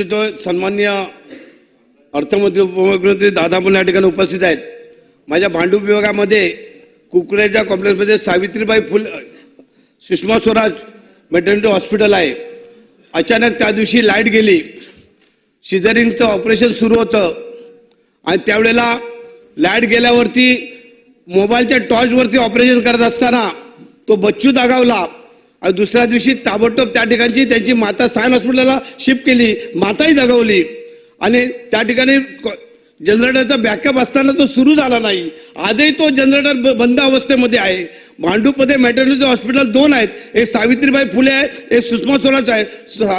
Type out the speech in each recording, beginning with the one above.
सन्मान्य अर्थमंत्री उपमुख्यमंत्री दादा पण या ठिकाणी उपस्थित आहेत. माझ्या भांडूप विभागामध्ये कुकड्याच्या कॉम्प्लेक्समध्ये सावित्रीबाई फुल सुषमा स्वराज मेटर्निटी हॉस्पिटल आहे. अचानक त्या दिवशी लाइट गेली. सिझरिंगचं ऑपरेशन सुरू होतं. आणि त्यावेळेला लाइट गेल्यावरती मोबाईलच्या टॉर्चवरती ऑपरेशन करत असताना तो बच्चू दागावला. आणि दुसऱ्या दिवशी ताबडतोब त्या ठिकाणची त्यांची माता सायन हॉस्पिटलला शिफ्ट केली. माताही दगावली. आणि त्या ठिकाणी जनरेटरचा बॅकअप असताना तो सुरू झाला नाही. आजही तो जनरेटर ब- बंद अवस्थेमध्ये आहे. भांडूपमध्ये मॅटर्निटी हॉस्पिटल दोन आहेत. एक सावित्रीबाई फुले आहे एक सुषमा स्वराज आहे.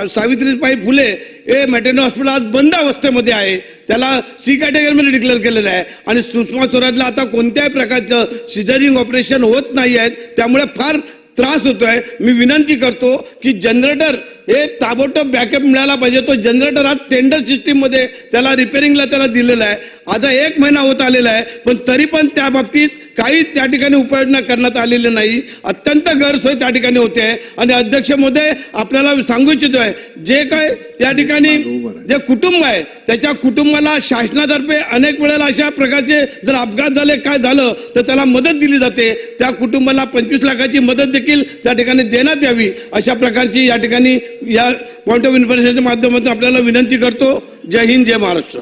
सावित्रीबाई फुले हे मॅटर्निटी हॉस्पिटल आज बंद अवस्थेमध्ये आहे. त्याला सी कॅटेगरीमध्ये डिक्लेअर केलेलं आहे. आणि सुषमा स्वराजला आता कोणत्याही प्रकारचं सिझरिंग ऑपरेशन होत नाही आहेत त्यामुळे फार त्रास होतोय. मी विनंती करतो की जनरेटर हे ताबडतोब बॅकअप मिळाला पाहिजे. तो जनरेटर हा टेंडर सिस्टीममध्ये त्याला रिपेरिंगला त्याला दिलेला आहे. आता एक महिना होत आलेला आहे पण तरी पण त्या बाबतीत काही त्या ठिकाणी उपाययोजना करण्यात आलेली नाही. अत्यंत गैरसोय त्या ठिकाणी होते. आहे आणि अध्यक्ष महोदय आपल्याला सांगू इच्छितोय जे काय या ठिकाणी जे कुटुंब आहे त्याच्या कुटुंबाला शासनातर्फे अनेक वेळेला अशा प्रकारचे जर अपघात झाले काय झालं तर त्याला मदत दिली जाते. त्या कुटुंबाला पंचवीस लाखाची मदत देखील त्या ठिकाणी देण्यात यावी अशा प्रकारची या ठिकाणी या पॉईंट ऑफ इन्फॉर्मेशनच्या माध्यमातून आपल्याला विनंती करतो. जय हिंद जय महाराष्ट्र.